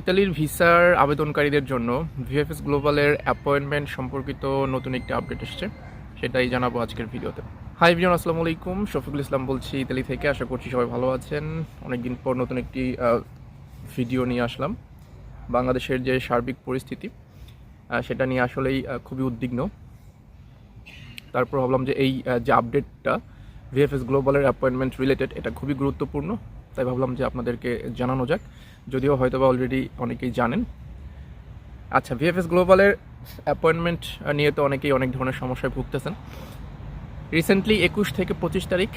ইতালির ভিসার আবেদনকারীদের জন্য ভিএফএস গ্লোবালের অ্যাপয়েন্টমেন্ট সম্পর্কিত নতুন একটি আপডেট এসেছে। সেটাই জানাব আজকের ভিডিওতে। হাই ভিজন আসসালামু আলাইকুম। শফিকুল ইসলাম বলছি, ইতালি থেকে। আশা করছি সবাই ভালো আছেন। অনেকদিন পর নতুন একটি ভিডিও নিয়ে আসলাম। বাংলাদেশের যে সার্বিক পরিস্থিতি সেটা নিয়ে আসলেই খুবই উদ্বিগ্ন। তারপর ভাবলাম যে এই যে আপডেটটা ভিএফএস গ্লোবালের অ্যাপয়েন্টমেন্ট রিলেটেড, এটা খুবই গুরুত্বপূর্ণ। তাই ভাবলাম যে আপনাদেরকে জানানো যাক। যদিও হয়তো বা অলরেডি অনেকেই জানেন। আচ্ছা ভিএফএস গ্লোবালের অ্যাপয়েন্টমেন্ট নিয়ে তো অনেকেই অনেক ধরনের সমস্যায় ভুগতেছেন। রিসেন্টলি একুশ থেকে পঁচিশ তারিখ,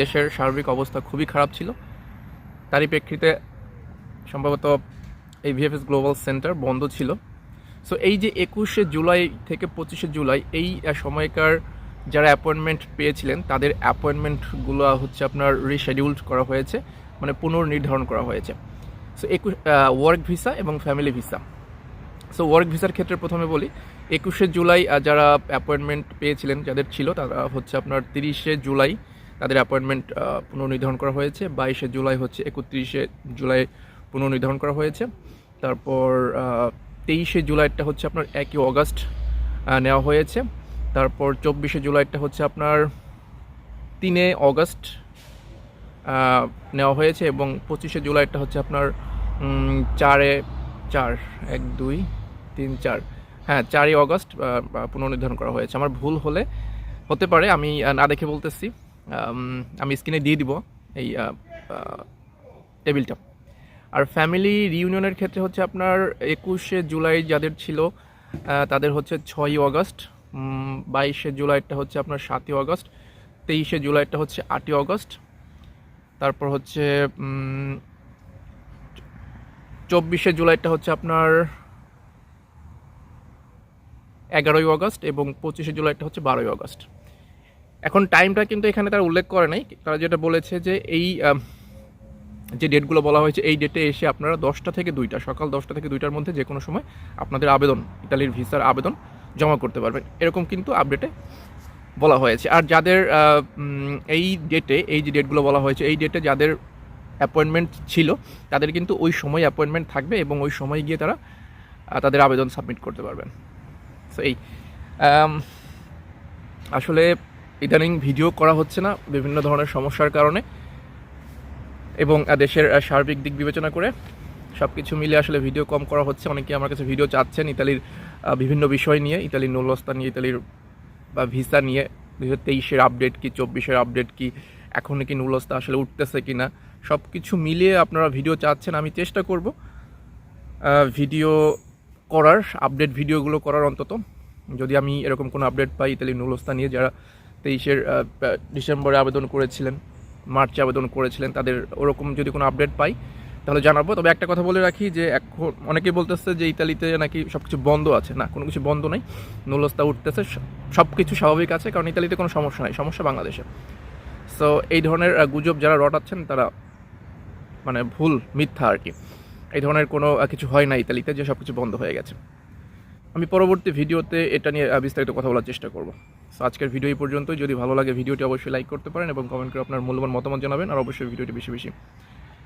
দেশের সার্বিক অবস্থা খুবই খারাপ ছিল। তারই প্রেক্ষিতে সম্ভবত এই ভিএফএস গ্লোবাল সেন্টার বন্ধ ছিল। সো এই যে একুশে জুলাই থেকে পঁচিশে জুলাই, এই সময়কার যারা অ্যাপয়েন্টমেন্ট পেয়েছিলেন, তাদের অ্যাপয়েন্টমেন্টগুলো হচ্ছে আপনার রিশেডিউলড করা হয়েছে মানে পুনর্নির্ধারণ করা হয়েছে। সো একুশ ওয়ার্ক ভিসা এবং ফ্যামিলি ভিসা সো ওয়ার্ক ভিসার ক্ষেত্রে প্রথমে বলি, একুশে জুলাই যারা অ্যাপয়েন্টমেন্ট পেয়েছিলেন, যাদের ছিল, তারা হচ্ছে আপনার তিরিশে জুলাই তাদের অ্যাপয়েন্টমেন্ট পুনর্নির্ধারণ করা হয়েছে। বাইশে জুলাই হচ্ছে একত্রিশে জুলাই পুনর্নির্ধারণ করা হয়েছে। তারপর তেইশে জুলাইটা হচ্ছে আপনার একই অগাস্ট নেওয়া হয়েছে। তারপর চব্বিশে জুলাইটা হচ্ছে আপনার তিনে অগস্ট নেওয়া হয়েছে এবং পঁচিশে জুলাইটা হচ্ছে আপনার চারে চার, এক, দুই, তিন, চার। হ্যাঁ চারই অগস্ট পুনর্নির্ধারণ করা হয়েছে। আমার ভুল হলে হতে পারে, আমি না দেখে বলতেছি। আমি স্ক্রিনে দিয়ে দিব এই টেবিলটা। আর ফ্যামিলি রিউনিয়নের ক্ষেত্রে হচ্ছে আপনার একুশে জুলাই যাদের ছিল তাদের হচ্ছে ছয়ই অগস্ট। বাইশে জুলাইটা হচ্ছে আপনার সাতই অগস্ট, তেইশে জুলাইটা হচ্ছে আটই অগস্ট, তারপর হচ্ছে চব্বিশে জুলাইটা হচ্ছে আপনার এগারোই অগস্ট এবং পঁচিশে জুলাইটা হচ্ছে বারোই অগস্ট। এখন টাইমটা কিন্তু এখানে তারা উল্লেখ করে নাই, তারা যেটা বলেছে যে এই যে ডেটগুলো বলা হয়েছে, এই ডেটে এসে আপনারা দশটা থেকে দুইটা, সকাল দশটা থেকে দুইটার মধ্যে যে কোনো সময় আপনাদের আবেদন, ইতালির ভিসার আবেদন জমা করতে পারবেন। এরকম কিন্তু আপডেটে বলা হয়েছে। আর যাদের এই ডেটে এই যে ডেটগুলো বলা হয়েছে, এই ডেটে যাদের অ্যাপয়েন্টমেন্ট ছিল, তাদের কিন্তু ওই সময় অ্যাপয়েন্টমেন্ট থাকবে এবং ওই সময় গিয়ে তারা তাদের আবেদন সাবমিট করতে পারবেন। সো এই আসলে ইদানিং ভিডিও করা হচ্ছে না বিভিন্ন ধরনের সমস্যার কারণে এবং দেশের সার্বিক দিক বিবেচনা করে সব কিছু মিলে আসলে ভিডিও কম করা হচ্ছে। অনেকে আমার কাছে ভিডিও চাচ্ছেন, ইতালির বিভিন্ন বিষয় নিয়ে, ইতালির নৌলস্তা নিয়ে, ইতালির, বা ভিসা নিয়ে, দুই হাজার তেইশের আপডেট কি, চব্বিশের আপডেট কি, এখন কি নুলস্তা আসলে উঠতেছে কি না সব কিছু মিলিয়ে আপনারা ভিডিও চাচ্ছেন, আমি চেষ্টা করব ভিডিও করার, আপডেট ভিডিওগুলো করার অন্তত। যদি আমি এরকম কোনো আপডেট পাই ইতালি নুলস্তা নিয়ে যারা তেইশের ডিসেম্বরে আবেদন করেছিলেন, মার্চে আবেদন করেছিলেন, তাদের ওরকম যদি কোনো আপডেট পাই তাহলে জানাব। তবে একটা কথা বলে রাখি যে এখন অনেকেই বলতেছে যে ইতালিতে নাকি সব কিছু বন্ধ আছে। না, কোনো কিছু বন্ধ নেই। নুলস্তা উঠতেছে। সব কিছু স্বাভাবিক আছে, কারণ ইতালিতে কোনো সমস্যা নাই। সমস্যা বাংলাদেশে। সো এই ধরনের গুজব যারা রটাচ্ছেন, তারা মানে ভুল, মিথ্যা আর কি। এই ধরনের কোনো কিছু হয় না ইতালিতে যে সব কিছু বন্ধ হয়ে গেছে। আমি পরবর্তী ভিডিওতে এটা নিয়ে বিস্তারিত কথা বলার চেষ্টা করব। সো আজকের ভিডিও এই পর্যন্তই। যদি ভালো লাগে, ভিডিওটি অবশ্যই লাইক করতে পারেন এবং কমেন্ট করে আপনার মূল্যবান মতামত জানাবেন। আর অবশ্যই ভিডিওটি বেশি বেশি